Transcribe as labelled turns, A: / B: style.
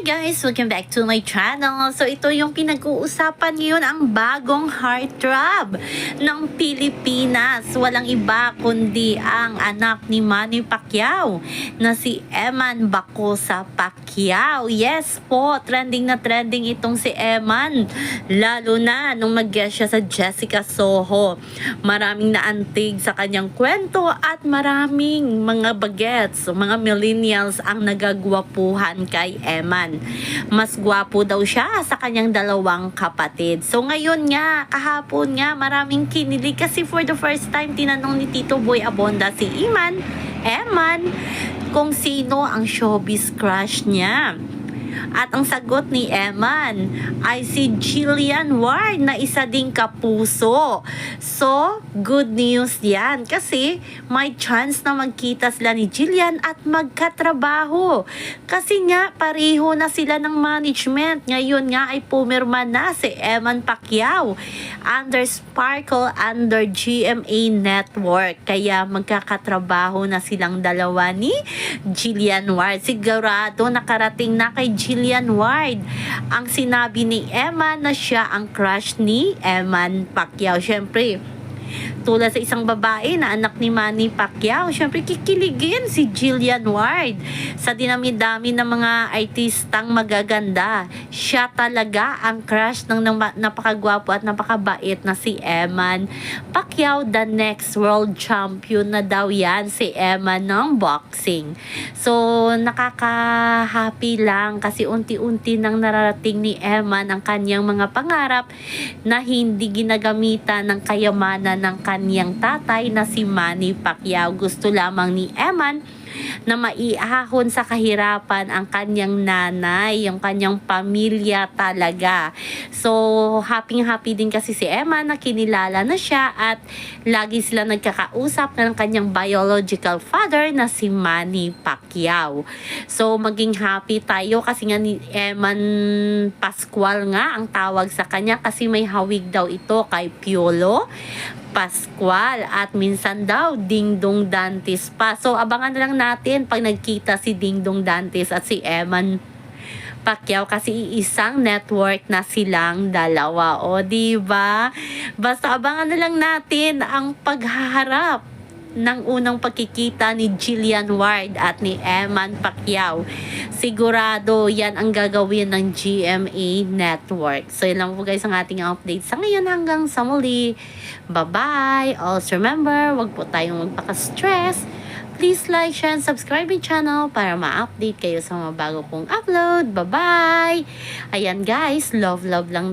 A: Hi guys! Welcome back to my channel. So ito yung pinag-uusapan ngayon ang bagong heartthrob ng Pilipinas. Walang iba kundi ang anak ni Manny Pacquiao na si Eman Bacosa Pacquiao. Yes po, trending na trending itong si Eman. Lalo na nung mag-guest siya sa Jessica Soho. Maraming naantig sa kanyang kwento at maraming mga bagets, mga millennials ang nagagwapuhan kay Eman. Mas gwapo daw siya sa kanyang dalawang kapatid. So ngayon nga, kahapon nga, maraming kinilig kasi for the first time tinanong ni Tito Boy Abonda si Iman, Eman, kung sino ang showbiz crush niya. At ang sagot ni Eman ay si Jillian Ward na isa ding kapuso. So, good news yan kasi may chance na magkita sila ni Jillian at magkatrabaho. Kasi nga, pareho na sila ng management. Ngayon nga ay pumirma na si Eman Pacquiao under Sparkle under GMA Network. Kaya magkakatrabaho na silang dalawa ni Jillian Ward. Sigurado nakarating na kay Jillian Ward ang sinabi ni Emma na siya ang crush ni Eman Pacquiao. Siyempre, tulad sa isang babae na anak ni Manny Pacquiao. Siyempre, kikiligin si Jillian Ward sa dinami-dami ng mga artistang magaganda. Siya talaga ang crush ng napakagwapo at napakabait na si Eman Pacquiao, the next world champion na daw yan, si Eman ng boxing. So, nakaka-happy lang kasi unti-unti nang nararating ni Eman ang kanyang mga pangarap na hindi ginagamitan ng kayamanan ng kanyang tatay na si Manny Pacquiao. Gusto lamang ni Eman na maiahon sa kahirapan ang kanyang nanay, yung kanyang pamilya talaga. So, happy-happy din kasi si Emma na kinilala na siya at lagi sila nagkakausap ng kanyang biological father na si Manny Pacquiao. So, maging happy tayo kasi nga ni Eman Pascual nga ang tawag sa kanya kasi may hawig daw ito kay Piolo Pascual at minsan daw Dingdong Dantes pa. So abangan na lang natin pag nagkita si Dingdong Dantes at si Eman Pacquiao kasi isang network na silang dalawa. O, di ba? Basta abangan na lang natin ang paghaharap ng unang pagkikita ni Jillian Ward at ni Eman Pacquiao. Sigurado yan ang gagawin ng GMA Network. So, yun lang po guys ang ating update sa ngayon hanggang sa muli. Bye-bye! Also remember, wag po tayong magpaka-stress. Please like, share, and subscribe my channel para ma-update kayo sa mga bago kong upload. Bye-bye! Ayan guys, love, love lang